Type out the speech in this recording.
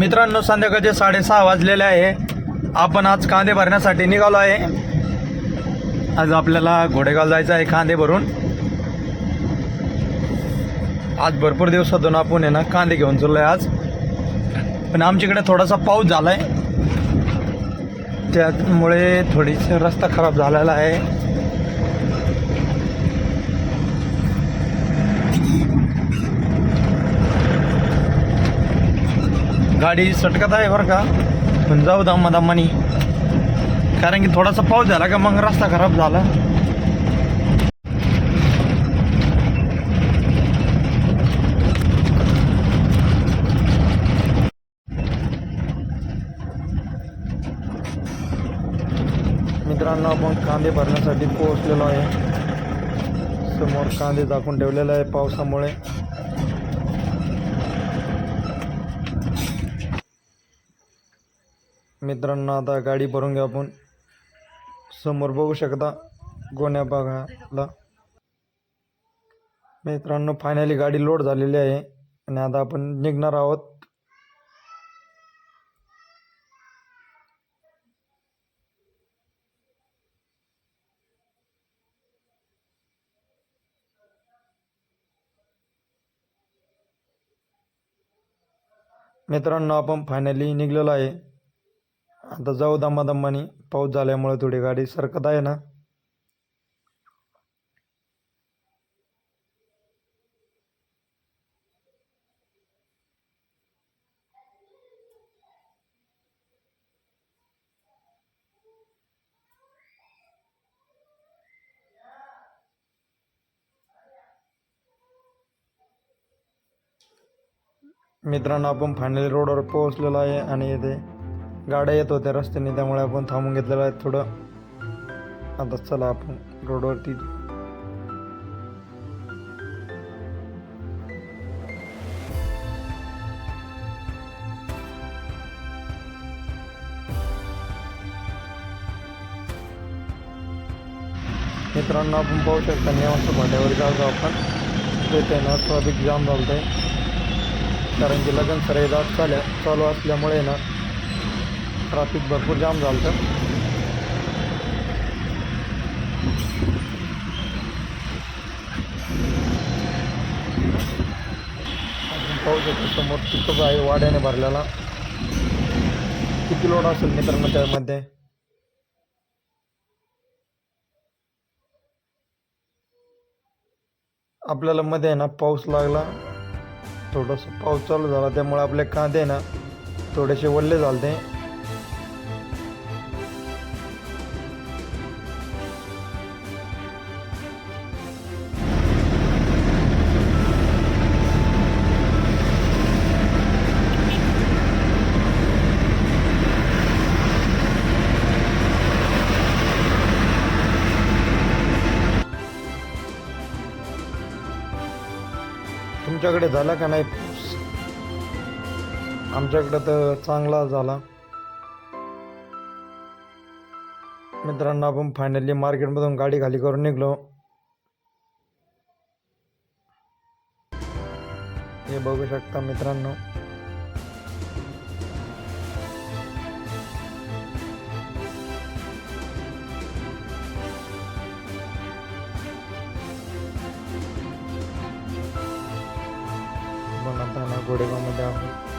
मित्रांनो संध्याकाळचे साडेसहा वाजलेले आहे. आपण आज कांदे भरण्यासाठी निघालो आहे. आज आपल्याला घोडेगाव जायचं आहे कांदे भरून. आज भरपूर दिवसातून आपण आहे ना कांदे घेऊन चाललो आहे आज. पण आमच्याकडे थोडासा पाऊस झाला आहे त्यामुळे थोडीसा रस्ता खराब झालेला आहे. गाडी सटकत आहे बरं का. पण जाऊ दम्मा दम्मानी कारण की थोडासा पाऊस झाला का मग रस्ता खराब झाला. मित्रांनो आपण कांदे भरण्यासाठी पोहोचलेलो आहे. समोर कांदे झाकून ठेवलेला आहे पावसामुळे. मित्रांनो आता गाडी भरून घेऊ आपण. समोर बघू शकता गोण्या बघायला मित्रांनो फायनली गाडी लोड झालेली आहे आणि आता आपण निघणार आहोत. मित्रांनो आपण फायनली निघलेलो आहे. आता जाऊ दम्मा पाऊस झाल्यामुळे थोडी गाडी सरकत आहे ना. मित्रांनो आपण फायनली रोडवर पोहोचलेलो आहे आणि इथे गाड्या येत होत्या रस्त्याने त्यामुळे आपण थांबून घेतलेलं आहे. थोडं आता चला आपण रोडवरती. मित्रांनो आपण पाहू शकता निवांत भांड्यावर जाऊ आपण. तिथे ना ट्रॅफिक जाम झालं आहे. कारण की लगन सराई जात चाल्या चालू असल्यामुळे ना ट्रॅफिक भरपूर जाम झालं होतं. पाहू शकतो समोर. पिकअप आहे वाड्याने भरलेला. किती लोड असेल मित्रांनो त्यामध्ये? आपल्याला मध्ये आहे ना पाऊस लागला. थोडंसं पाऊस चालू झाला त्यामुळे आपले कांदे ना थोडेसे वल्ले झाले तुमच्याकडे झाला का नाही? पाऊस आमच्याकडे तर चांगला झाला. मित्रांनो आपण फायनली मार्केटमधून गाडी खाली करून निघलो. हे बघू शकता मित्रांनो. पण आता ना गोडेगावमध्ये आहोत.